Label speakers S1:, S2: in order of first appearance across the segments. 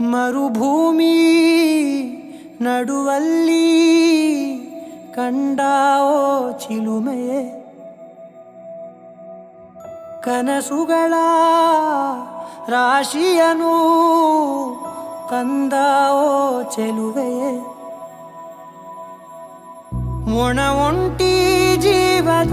S1: ಮರುಭೂಮಿ ನಡುವಲ್ಲಿ ಕಂಡಾವೋ ಚಿಲುಮೆಯೇ? ಕನಸುಗಳ ರಾಶಿಯನು ತಂದಾವೋ ಚೆಲುವೆಯೇ? ಒಂಟಿ ಜೀವದ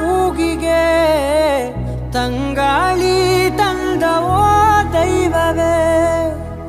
S1: ಕೂಗಿಗೆ ತಂಗಾಳಿ ತಂದವೋ